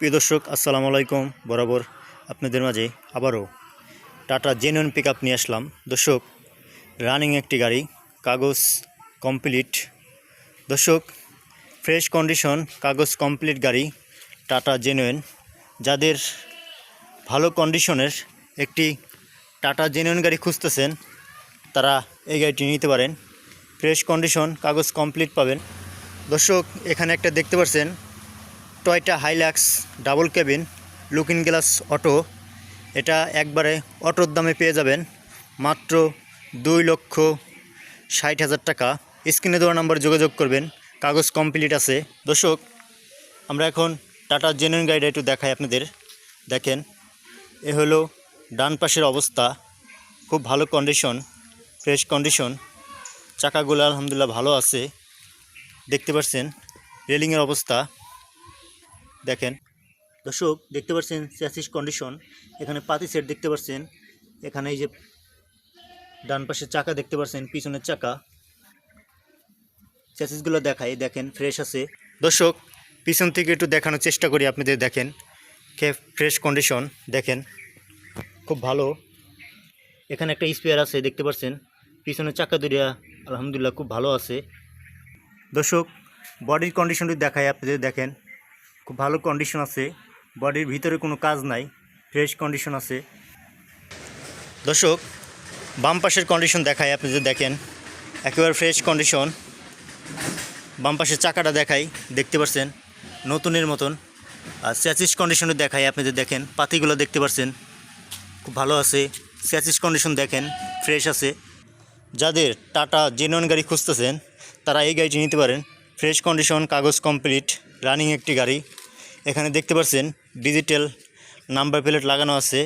প্রিয় দর্শক, আসসালামু আলাইকুম। বরাবর আপনাদের মাঝে আবারও টাটা জেনুইন পিক নিয়ে আসলাম। দর্শক রানিং একটি গাড়ি, কাগজ কমপ্লিট দর্শক ফ্রেশ কন্ডিশন কাগজ কমপ্লিট গাড়ি, টাটা জেনুইন। যাদের ভালো কন্ডিশনের একটি টাটা জেনুইন গাড়ি খুঁজতেছেন, তারা এই গাড়িটি নিতে পারেন। ফ্রেশ কন্ডিশন কাগজ কমপ্লিট পাবেন। দর্শক, এখানে একটা দেখতে পাচ্ছেন Toyota Hilux double cabin, looking glass, auto. এটা একবারে অটোর দামে পেয়ে যাবেন মাত্র দুই লক্ষ ষাট হাজার টাকা। স্ক্রিনে দেওয়া নাম্বার যোগাযোগ করবেন, কাগজ কমপ্লিট আছে। দর্শক, আমরা এখন টাটা জেনুইন গাড়িটা একটু দেখাই আপনাদের। দেখেন, এ হলো ডান পাশের অবস্থা। খুব ভালো কন্ডিশন ফ্রেশ কন্ডিশন চাকাগুলো আলহামদুলিল্লাহ ভালো আছে। দেখতে পাচ্ছেন রেলিংয়ের অবস্থা। দেখেন। দর্শক, দেখতে পাচ্ছেন চ্যাসিস কন্ডিশন এখানে পাতি সেট দেখতে পাচ্ছেন। এখানে এই যে ডান পাশের চাকা দেখতে পাচ্ছেন, পিছনের চাকা। চ্যাসিসগুলো দেখাই, দেখেন ফ্রেশ আছে। দর্শক, পিছন থেকে একটু দেখানোর চেষ্টা করি আপনাদের, দেখেন। কে ফ্রেশ কন্ডিশন দেখেন। খুব ভালো। এখানে একটা স্পেয়ার আছে, দেখতে পাচ্ছেন। পিছনের চাকা দুরিয়া আলহামদুলিল্লাহ, খুব ভালো আছে। দর্শক বডির কন্ডিশনটি দেখায় আপনাদের, দেখেন। খুব ভালো কন্ডিশন আছে। বডির ভিতরে কোনো কাজ নাই ফ্রেশ কন্ডিশন আছে। দর্শক, বাম পাশের কন্ডিশন দেখায় আপনি যদি দেখেন, একেবারে ফ্রেশ কন্ডিশন বাম পাশের চাকাটা দেখাই, দেখতে পাচ্ছেন, নতুনের মতন। আর স্যাচিস কন্ডিশনে দেখাই, আপনি যদি দেখেন, পাতিগুলো দেখতে পাচ্ছেন, খুব ভালো আছে। স্যাচিস কন্ডিশন দেখেন ফ্রেশ আছে। যাদের টাটা জেনুইন গাড়ি খুঁজতেছেন, তারা এই গাড়িটি নিতে পারেন। ফ্রেশ কন্ডিশন কাগজ কমপ্লিট রানিং একটি গাড়ি। এখানে দেখতে পাচ্ছেন ডিজিটাল নাম্বার প্লেট লাগানো আছে,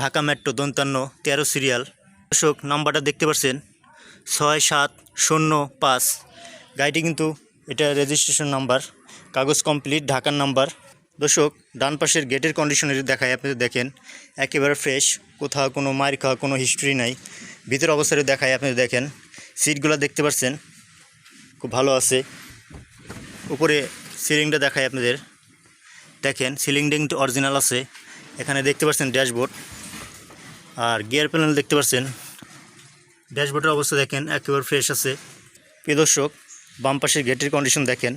ঢাকা মেট্রো দন্তান্ন, তেরো সিরিয়াল দর্শক নাম্বারটা দেখতে পাচ্ছেন ছয় সাত শূন্য পাঁচ। গাড়িটি কিন্তু এটা রেজিস্ট্রেশন নাম্বার কাগজ কমপ্লিট ঢাকার নাম্বার দর্শক, ডান পাশের গেটের কন্ডিশনের দেখায় আপনাদের দেখেন, একেবারে ফ্রেশ কোথাও কোনো মার খাওয়া, কোনো হিস্ট্রি নাই। ভিতর অবস্থায় দেখায় আপনাদের দেখেন সিটগুলো দেখতে পাচ্ছেন খুব ভালো আছে। উপরে সিলিংটা দেখায় আপনাদের। দেখেন সিলিংটা কিন্তু অরিজিনাল আছে। এখানে দেখতে পাচ্ছেন ড্যাশবোর্ড। আর গিয়ার প্যানেল দেখতে পাচ্ছেন। ড্যাশবোর্ডের অবস্থা দেখেন, একেবারে ফ্রেশ আছে। প্রিয় দর্শক, বাম পাশের গেটের কন্ডিশন দেখেন,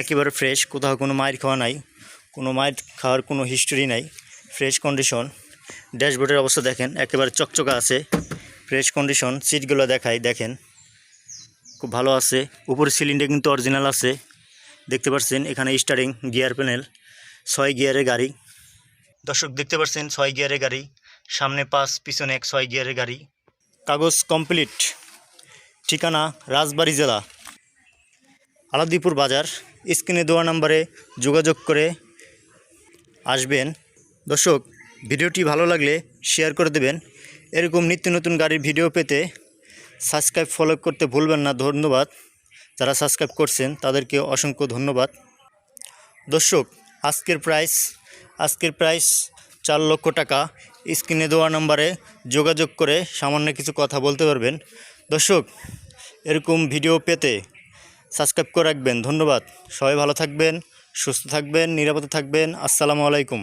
একেবারে ফ্রেশ কোথাও কোনো মায়ের খাওয়া নাই। কোনো মায়ের খাওয়ার কোনো হিস্টোরি নাই। ফ্রেশ কন্ডিশন ড্যাশবোর্ডের অবস্থা দেখেন, একেবারে চকচকা আছে। ফ্রেশ কন্ডিশন সিটগুলো দেখাই, দেখেন। খুব ভালো আছে। উপরে সিলিংটা কিন্তু অরিজিনাল আছে। দেখতে পাচ্ছেন, এখানে স্টারিং গিয়ার প্যানেল ছয় গিয়ারের গাড়ি। দর্শক, দেখতে পাচ্ছেন, ছয় গিয়ারের গাড়ি। সামনে পাঁচ, পিছনে এক, ছয় গিয়ারের গাড়ি। কাগজ কমপ্লিট। ঠিকানা রাজবাড়ী জেলা। আলাদিপুর বাজার। স্ক্রিনে দেওয়া নাম্বারে যোগাযোগ করে আসবেন। দর্শক, ভিডিওটি ভালো লাগলে শেয়ার করে দেবেন। এরকম নিত্য নতুন গাড়ির ভিডিও পেতে সাবস্ক্রাইব, ফলো করতে ভুলবেন না। ধন্যবাদ। যারা সাবস্ক্রাইব করছেন, তাদেরকে অসংখ্য ধন্যবাদ। দর্শক আজকের প্রাইস আজকের প্রাইস চার লক্ষ টাকা। স্ক্রিনে দেওয়া নাম্বারে যোগাযোগ করে সামান্য কিছু কথা বলতে পারবেন। দর্শক, এরকম ভিডিও পেতে সাবস্ক্রাইব করে রাখবেন। ধন্যবাদ। সবাই ভালো থাকবেন, সুস্থ থাকবেন, নিরাপদে থাকবেন। আসসালামু আলাইকুম।